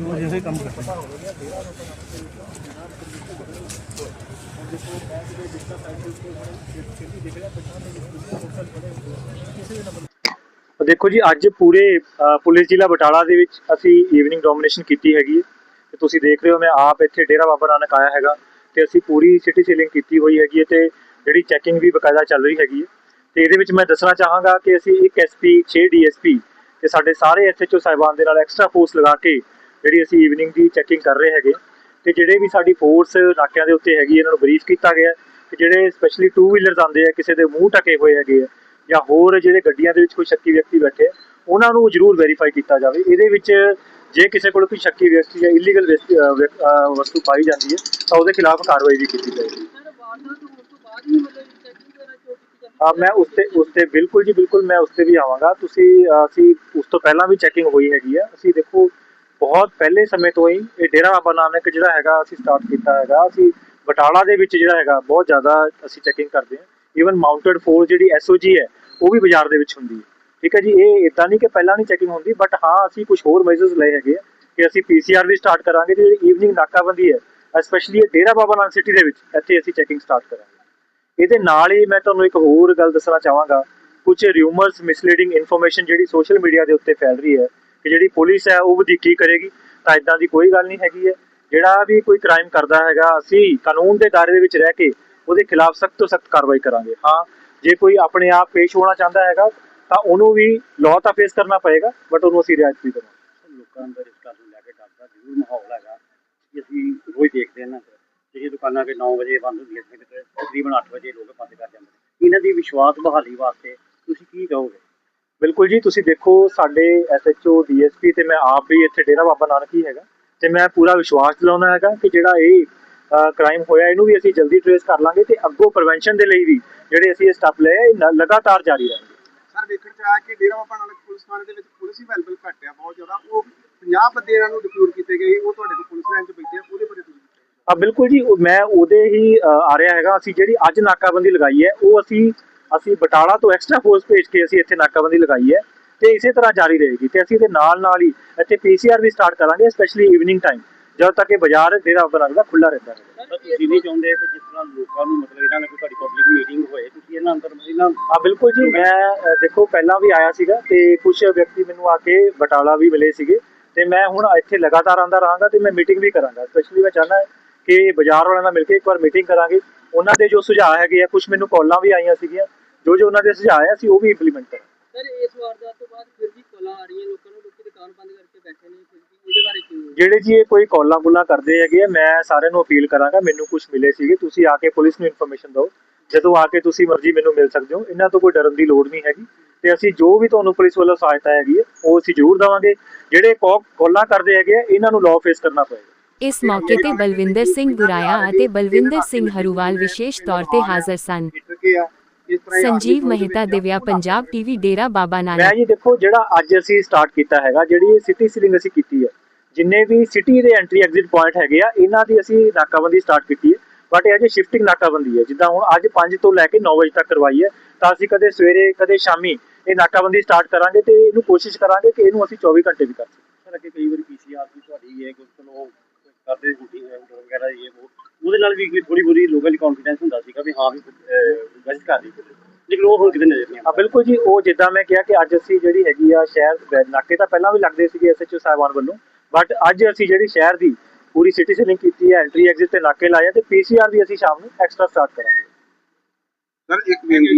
वो जैसे काम करते हैं ਦੇਖੋ ਜੀ ਅੱਜ ਪੂਰੇ ਅ, ਪੁਲਿਸ ਜ਼ਿਲ੍ਹਾ ਬਟਾਲਾ ਦੇ ਵਿੱਚ ਅਸੀਂ ਈਵਨਿੰਗ ਡੋਮੀਨੇਸ਼ਨ ਕੀਤੀ ਹੈਗੀ ਹੈ ਤੇ ਤੁਸੀਂ ਦੇਖ ਰਹੇ ਹੋ ਮੈਂ ਆਪ ਇੱਥੇ ਡੇਰਾ ਬਾਬਾ ਨਾਨਕ ਆਇਆ ਹੈਗਾ ਤੇ ਅਸੀਂ ਪੂਰੀ ਸਿਟੀ ਸੀਲਿੰਗ ਕੀਤੀ ਹੋਈ ਹੈਗੀ ਹੈ ਤੇ ਜਿਹੜੀ ਚੈਕਿੰਗ ਵੀ ਬਕਾਇਦਾ ਚੱਲ ਰਹੀ ਹੈਗੀ ਹੈ ਤੇ ਇਹਦੇ ਵਿੱਚ ਮੈਂ ਦੱਸਣਾ ਚਾਹਾਂਗਾ ਕਿ ਅਸੀਂ ਇੱਕ ਐਸਪੀ 6 ਡੀਐਸਪੀ ਤੇ ਸਾਡੇ ਸਾਰੇ ਐਸਐਚਓ ਸਾਹਿਬਾਨ ਦੇ ਨਾਲ ਐਕਸਟਰਾ ਫੋਰਸ ਲਗਾ ਕੇ ਜਿਹੜੀ ਅਸੀਂ ਈਵਨਿੰਗ ਦੀ ਚੈਕਿੰਗ ਕਰ ਰਹੇ ਹੈਗੇ। ਤੇ ਜਿਹੜੇ ਵੀ ਸਾਡੀ ਫੋਰਸ ਨਾਕਿਆਂ ਦੇ ਉੱਤੇ ਹੈਗੀ, ਇਹਨਾਂ ਨੂੰ ਬਰੀਫ ਕੀਤਾ ਗਿਆ ਕਿ ਜਿਹੜੇ ਸਪੈਸ਼ਲੀ ਟੂ ਵੀਲਰਸ ਆਉਂਦੇ ਆ, ਕਿਸੇ ਦੇ ਮੂੰਹ ਢਕੇ ਹੋਏ ਹੈਗੇ ਆ ਜਾਂ ਹੋਰ ਜਿਹੜੇ ਗੱਡੀਆਂ ਦੇ ਵਿੱਚ ਕੋਈ ਸ਼ੱਕੀ ਵਿਅਕਤੀ ਬੈਠੇ ਆ, ਉਹਨਾਂ ਨੂੰ ਜ਼ਰੂਰ ਵੈਰੀਫਾਈ ਕੀਤਾ ਜਾਵੇ। ਇਹਦੇ ਵਿੱਚ ਜੇ ਕਿਸੇ ਕੋਲ ਕੋਈ ਸ਼ੱਕੀ ਵਿਅਕਤੀ ਜਾਂ ਇਲੀਗਲ ਵਸਤੂ ਪਾਈ ਜਾਂਦੀ ਹੈ, ਤਾਂ ਉਹਦੇ ਖਿਲਾਫ ਕਾਰਵਾਈ ਵੀ ਕੀਤੀ ਜਾਏਗੀ। ਸਰ, ਵਾਰਦਾਤ ਹੋਣ ਤੋਂ ਬਾਅਦ ਹੀ ਮਤਲਬ ਚੈਕਿੰਗ ਵਗੈਰਾ ਕਿਉਂ ਕੀਤੀ ਜਾਂਦੀ ਆ ਮੈਂ ਉਸ ਤੇ ਉਸ ਤੇ ਬਿਲਕੁਲ ਜੀ ਬਿਲਕੁਲ ਮੈਂ ਉਸ ਤੇ ਵੀ ਆਵਾਂਗਾ। ਤੁਸੀਂ ਅਸੀਂ ਉਸ ਤੋਂ ਪਹਿਲਾਂ ਵੀ ਚੈਕਿੰਗ ਹੋਈ ਹੈਗੀ ਆ। ਅਸੀਂ ਦੇਖੋ, ਬਹੁਤ ਪਹਿਲੇ ਸਮੇਂ ਤੋਂ ਹੀ ਇਹ ਡੇਰਾ ਬਾਬਾ ਨਾਨਕ ਜਿਹੜਾ ਹੈਗਾ ਅਸੀਂ ਸਟਾਰਟ ਕੀਤਾ ਹੈਗਾ। ਅਸੀਂ ਬਟਾਲਾ ਦੇ ਵਿੱਚ ਜਿਹੜਾ ਹੈਗਾ, ਬਹੁਤ ਜ਼ਿਆਦਾ ਅਸੀਂ ਚੈਕਿੰਗ ਕਰਦੇ ਹਾਂ। ਈਵਨ ਮਾਊਂਟਡ ਫੋਰਸ ਜਿਹੜੀ ਐਸਓਜੀ ਹੈ, ਉਹ ਵੀ ਬਾਜ਼ਾਰ ਦੇ ਵਿੱਚ ਹੁੰਦੀ ਹੈ। ਠੀਕ ਹੈ ਜੀ, ਇਹ ਇਦਾਂ ਨਹੀਂ ਕਿ ਪਹਿਲਾਂ ਨਹੀਂ ਚੈਕਿੰਗ ਹੁੰਦੀ ਬਟ ਹਾਂ, ਅਸੀਂ ਕੁਝ ਹੋਰ ਮੈਜਰਸ ਲਏ ਹੈਗੇ ਆ ਕਿ ਅਸੀਂ ਪੀਸੀਆਰ ਵੀ ਸਟਾਰਟ ਕਰਾਂਗੇ। ਤੇ ਜਿਹੜੀ ਈਵਨਿੰਗ ਨਾਕਾਬੰਦੀ ਹੈ ਸਪੈਸ਼ਲੀ ਇਹ ਡੇਰਾ ਬਾਬਾ ਨਾਨਕ ਸਿਟੀ ਦੇ ਵਿੱਚ, ਇੱਥੇ ਅਸੀਂ ਚੈਕਿੰਗ ਸਟਾਰਟ ਕਰਾਂਗੇ। ਇਹਦੇ ਨਾਲ ਹੀ ਮੈਂ ਤੁਹਾਨੂੰ ਇੱਕ ਹੋਰ ਗੱਲ ਦੱਸਣਾ ਚਾਹਾਂਗਾ। ਕੁਝ ਰਿਊਮਰਸ ਮਿਸਲੀਡਿੰਗ ਇਨਫੋਰਮੇਸ਼ਨ ਜਿਹੜੀ ਸੋਸ਼ਲ ਮੀਡੀਆ ਦੇ ਉੱਤੇ ਫੈਲ ਰਹੀ ਹੈ ਕਿ ਜਿਹੜੀ ਪੁਲਿਸ ਹੈ ਉਹ ਵਧੀਕੀ ਕਰੇਗੀ, ਤਾਂ ਇਦਾਂ ਦੀ ਕੋਈ ਗੱਲ ਨਹੀਂ ਹੈਗੀ ਹੈ। ਜਿਹੜਾ ਵੀ ਕੋਈ ਕ੍ਰਾਈਮ ਕਰਦਾ ਹੈਗਾ, ਅਸੀਂ ਕਾਨੂੰਨ ਦੇ ਦਾਇਰੇ ਦੇ ਵਿੱਚ ਰਹਿ ਕੇ ਉਹਦੇ ਖਿਲਾਫ ਸਖਤ ਤੋਂ ਸਖਤ ਕਾਰਵਾਈ ਕਰਾਂਗੇ। ਹਾਂ, ਜੇ ਕੋਈ ਆਪਣੇ ਆਪ ਪੇਸ਼ ਹੋਣਾ ਚਾਹੁੰਦਾ ਹੈਗਾ, ਤਾਂ ਉਹਨੂੰ ਵੀ ਲਾਅ ਤਾਂ ਫੇਸ ਕਰਨਾ ਪਏਗਾ ਬਟ ਉਹਨੂੰ ਅਸੀਂ ਰਿਆਇਤ ਵੀ ਕਰਾਂਗੇ। ਲੋਕਾਂ ਅੰਦਰ ਇਸ ਗੱਲ ਨੂੰ ਲੈ ਕੇ ਡਰ ਜ਼ਰੂਰ ਮਾਹੌਲ ਹੈਗਾ ਅਸੀਂ ਰੋਜ਼ ਦੇਖਦੇ ਹਾਂ ਨਾ। ਜਿਹੜੀ ਦੁਕਾਨਾਂ ਕਿ 9 ਵਜੇ ਬੰਦ ਹੁੰਦੀਆਂ ਸੀ ਤੇ ਤਕਰੀਬਨ 8 ਵਜੇ ਲੋਕ ਬੰਦ ਕਰ ਜਾਂਦੇ ਨੇ। ਇਹਨਾਂ ਦੀ ਵਿਸ਼ਵਾਸ ਬਹਾਲੀ ਵਾਸਤੇ ਤੁਸੀਂ ਕੀ ਕਹੋਗੇ? ਬਿਲਕੁਲ ਜੀ ਤੁਸੀਂ ਦੇਖੋ ਸਾਡੇ ਐਸਐਚਓ ਡੀਐਸਪੀ ਤੇ ਮੈਂ ਆਪ ਵੀ ਇੱਥੇ ਡੇਰਾ ਬਾਬਾ ਨਾਨਕ ਹੀ ਹੈਗਾ। ਤੇ ਮੈਂ ਪੂਰਾ ਵਿਸ਼ਵਾਸ ਦਿਲਾਉਣਾ ਹੈਗਾ ਕਿ ਜਿਹੜਾ ਇਹ ਕ੍ਰਾਈਮ ਹੋਇਆ ਇਹਨੂੰ ਵੀ ਅਸੀਂ ਜਲਦੀ ਟ੍ਰੇਸ ਕਰ ਲਾਂਗੇ ਤੇ ਅੱਗੋਂ ਪ੍ਰੀਵੈਂਸ਼ਨ ਦੇ ਲਈ ਵੀ ਜਿਹੜੇ ਅਸੀਂ ਇਹ ਸਟੈਪ ਲਏ ਆ, ਲਗਾਤਾਰ ਜਾਰੀ ਰਹਿਣਗੇ। ਸਰ ਵੇਖਣ ਚ ਆਇਆ ਕਿ ਡੇਰਾ ਬਾਬਾ ਨਾਨਕ ਪੁਲਿਸ ਥਾਣੇ ਦੇ ਵਿੱਚ ਪੁਲਿਸ ਹੀ ਵੈਲਬਲ ਘੱਟ ਆ ਬਹੁਤ ਜ਼ਿਆਦਾ। ਉਹ 50 ਬੰਦੇ ਇਹਨਾਂ ਨੂੰ ਡਿਪਲੋਰ ਕੀਤੇ ਗਏ ਉਹ ਤੁਹਾਡੇ ਕੋਲ ਪੁਲਿਸ ਲਾਈਨ 'ਚ ਬੈਠੇ ਆ ਉਹਦੇ ਆ ਬਿਲਕੁਲ ਜੀ ਮੈਂ ਉਹਦੇ ਹੀ ਆ ਰਿਹਾ ਹੈਗਾ। ਅਸੀਂ ਜਿਹੜੀ ਅੱਜ ਨਾਕਾਬੰਦੀ ਲਗਾਈ ਹੈ ਉਹ ਅਸੀਂ ਅਸੀਂ ਬਟਾਲਾ ਤੋਂ ਐਕਸਟਰਾ ਫੋਰਸ ਭੇਜ ਕੇ ਅਸੀਂ ਇੱਥੇ ਨਾਕਾਬੰਦੀ ਲਗਾਈ ਹੈ ਤੇ ਇਸੇ ਤਰ੍ਹਾਂ ਜਾਰੀ ਰਹੇਗੀ ਤੇ ਅਸੀਂ ਇਹਦੇ ਨਾਲ ਨਾਲ ਹੀ ਇੱਥੇ ਪੀਸੀਆਰ ਵੀ ਸਟਾਰਟ ਕਰਾਂਗੇ ਸਪੈਸ਼ਲੀ ਈਵਨਿੰਗ ਟਾਈਮ ਜਦੋਂ ਤੱਕ ਇਹ ਬਾਜ਼ਾਰ ਬਾਬਾ ਨਾਨਕ ਦਾ ਖੁੱਲਾ ਰਹਿੰਦਾ ਹੈ। ਤਾਂ ਤੁਸੀਂ ਨਹੀਂ ਚਾਹੁੰਦੇ ਕਿ ਜਿਸ ਤਰ੍ਹਾਂ ਲੋਕਾਂ ਨੂੰ ਮਤਲਬ ਇਹਨਾਂ ਨਾਲ ਕੋਈ ਤੁਹਾਡੀ ਪਬਲਿਕ ਮੀਟਿੰਗ ਹੋਏ ਤੁਸੀਂ ਇਹਨਾਂ ਅੰਦਰ ਇਹਨਾਂ ਆ ਬਿਲਕੁਲ ਜੀ ਮੈਂ ਦੇਖੋ ਪਹਿਲਾਂ ਵੀ ਆਇਆ ਸੀਗਾ ਤੇ ਕੁਝ ਵਿਅਕਤੀ ਮੈਨੂੰ ਆ ਕੇ ਬਟਾਲਾ ਵੀ ਮਿਲੇ ਸੀਗੇ ਤੇ ਮੈਂ ਹੁਣ ਇੱਥੇ ਲਗਾਤਾਰ ਆਂਦਾ ਰਹਾਂਗਾ ਤੇ ਮੈਂ ਮੀਟਿੰਗ ਵੀ ਕਰਾਂਗਾ। ਸਪੈਸ਼ਲੀ ਮੈਂ ਚਾਹਨਾ ਕਿ ਬਾਜ਼ਾਰ ਵਾਲਿਆਂ ਨਾਲ ਮਿਲ ਕੇ ਇੱਕ ਵਾਰ ਮੀਟਿੰਗ ਕਰਾਂਗੇ। ਉਹਨਾਂ ਦੇ ਜੋ ਸੁਝਾਅ ਹੈਗੇ ਆ ਕੁਝ ਮੈਨੂੰ ਕਾਲਾਂ ਵੀ ਆਈਆਂ ਸੀਗੀਆਂ। ਜੋ ਜੋ ਉਹਨਾਂ ਦੇ ਸੁਝਾਅ ਆ ਅਸੀਂ ਉਹ ਵੀ ਇੰਪਲੀਮੈਂਟ ਕਰਾਂਗੇ। ਸਰ ਇਸ ਵਾਰਦਾਤ ਤੋਂ ਬਾਅਦ ਫਿਰ ਵੀ ਕੋਲਾਂ ਆ ਰਹੀਆਂ ਲੋਕਾਂ ਨੂੰ ਲੋਕੀ ਦੁਕਾਨ ਬੰਦ ਕਰਕੇ ਬੈਠੇ ਨੇ ਫਿਰ ਵੀ ਇਹਦੇ ਬਾਰੇ ਕੀ ਜਿਹੜੇ ਜੀ ਇਹ ਕੋਈ ਕਾਲਾਂ ਗੁੱਲਾਂ ਕਰਦੇ ਹੈਗੇ ਆ ਮੈਂ ਸਾਰਿਆਂ ਨੂੰ ਅਪੀਲ ਕਰਾਂਗਾ ਮੈਨੂੰ ਕੁਝ ਮਿਲੇ ਸੀਗੇ ਤੁਸੀਂ ਆ ਕੇ ਪੁਲਿਸ ਨੂੰ ਇਨਫੋਰਮੇਸ਼ਨ ਦਿਓ। ਜਦੋਂ ਆ ਕੇ ਤੁਸੀਂ ਮਰਜ਼ੀ ਮੈਨੂੰ ਮਿਲ ਸਕਦੇ ਹੋ ਇਹਨਾਂ ਤੋਂ ਕੋਈ ਡਰਨ ਦੀ ਲੋੜ ਨਹੀਂ ਹੈਗੀ। ਤੇ ਅਸੀਂ ਜੋ ਵੀ ਤੁਹਾਨੂੰ ਪੁਲਿਸ ਵੱਲੋਂ ਸਹਾਇਤਾ ਹੈਗੀ ਉਹ ਅਸੀਂ ਜ਼ਰੂਰ ਦੇਵਾਂਗੇ। ਜਿਹੜੇ ਕਾਲਾਂ ਕਰਦੇ ਹੈਗੇ ਆ ਇਹਨਾਂ ਨੂੰ ਲਾਅ ਫੇਸ ਕਰਨਾ ਪਏਗਾ। ਇਸ ਮੌਕੇ ਤੇ ਬਲਵਿੰਦਰ ਸਿੰਘ ਗੁਰਾਇਆ ਅਤੇ ਬਲਵਿੰਦਰ ਸਿੰਘ ਹਰੂਵਾਲ ਵਿਸ਼ੇਸ਼ ਤੌਰ ਤੇ ਹਾਜ਼ਰ ਸਨ। ਸੰਜੀਵ ਮਹਿਤਾ ਦਿਵਿਆ ਪੰਜਾਬ ਟੀਵੀ ਡੇਰਾ ਬਾਬਾ ਮੈਂ ਨਾਨਕ ਜੀ ਦੇਖੋ ਜਿਹੜਾ ਅੱਜ ਅਸੀਂ ਸਟਾਰਟ ਕੀਤਾ ਹੈਗਾ ਜਿਹੜੀ ਇਹ ਸਿਟੀ ਸੀਲਿੰਗ ਅਸੀਂ ਕੀਤੀ ਹੈ ਜਿੰਨੇ ਵੀ ਸਿਟੀ ਦੇ ਐਂਟਰੀ ਐਗਜ਼ਿਟ ਪੁਆਇੰਟ ਹੈਗੇ ਆ ਇਹਨਾਂ ਦੀ ਅਸੀਂ ਨਾਕਾਬੰਦੀ ਸਟਾਰਟ ਕੀਤੀ ਹੈ ਬਟ ਇਹ ਅਜੇ ਸ਼ਿਫਟਿੰਗ ਨਾਕਾਬੰਦੀ ਹੈ। ਜਿੱਦਾਂ ਹੁਣ ਅੱਜ 5 ਤੋਂ ਲੈ ਕੇ 9 ਵਜੇ ਤੱਕ ਕਰਵਾਈ ਹੈ ਤਾਂ ਅਸੀਂ ਕਦੇ ਸਵੇਰੇ ਕਦੇ ਸ਼ਾਮੀ ਇਹ ਨਾਕਾਬੰਦੀ ਸਟਾਰਟ ਕਰਾਂਗੇ ਤੇ ਇਹਨੂੰ ਕੋਸ਼ਿਸ਼ ਕਰਾਂਗੇ ਕਿ ਇਹਨੂੰ ਅਸੀਂ 24 ਘੰਟੇ ਵੀ ਕਰ ਸਕੀਏ। ਅੱਗੇ ਕਈ ਵਾਰੀ ਪੀਸੀਆਰ ਦੀ ਤੁਹਾਡੀ ਹੈ ਕੁਝ ਚਲੋ ਕਰਦੇ ਡਿਊਟੀ ਵਗੈਰਾ ਇਹ ਉਹ। ਉਹਦੇ ਨਾਲ ਵੀ ਥੋੜੀ ਬੁਰੀ ਲੋਕਾਂ ਦੀ ਕੌਨਫੀਡੈਂਸ ਹੁੰਦਾ ਸੀਗਾ ਵੀ ਹਾਂ ਵੀ ਗਸ਼ਤ ਕਰ ਰਹੀ ਪੁਲਿਸ ਲੇਕਿਨ ਉਹ ਹੁਣ ਕਿਤੇ ਨਜ਼ਰ ਨਹੀਂ ਆ ਬਿਲਕੁਲ ਜੀ ਉਹ ਜਿੱਦਾਂ ਮੈਂ ਕਿਹਾ ਕਿ ਅੱਜ ਅਸੀਂ ਜਿਹੜੀ ਹੈਗੀ ਆ ਸ਼ਹਿਰ ਦੇ ਨਾਕੇ ਤਾਂ ਪਹਿਲਾਂ ਵੀ ਲੱਗਦੇ ਸੀਗੇ ਐਸਐਚਓ ਸਾਹਿਬਾਨ ਵੱਲੋਂ ਬਟ ਅੱਜ ਅਸੀਂ ਜਿਹੜੀ ਸ਼ਹਿਰ ਦੀ ਪੂਰੀ ਸਿਟੀ ਸੀਲਿੰਗ ਕੀਤੀ ਹੈ ਐਂਟਰੀ ਐਗਜ਼ਿਟ ਤੇ ਨਾਕੇ ਲਾਏ ਆ ਤੇ ਪੀਸੀਆਰ ਵੀ ਅਸੀਂ ਸ਼ਾਮ ਨੂੰ ਐਕਸਟਰਾ ਸਟਾਰਟ ਕਰਾਂਗੇ। ਸਰ ਇੱਕ ਬੇਨਤੀ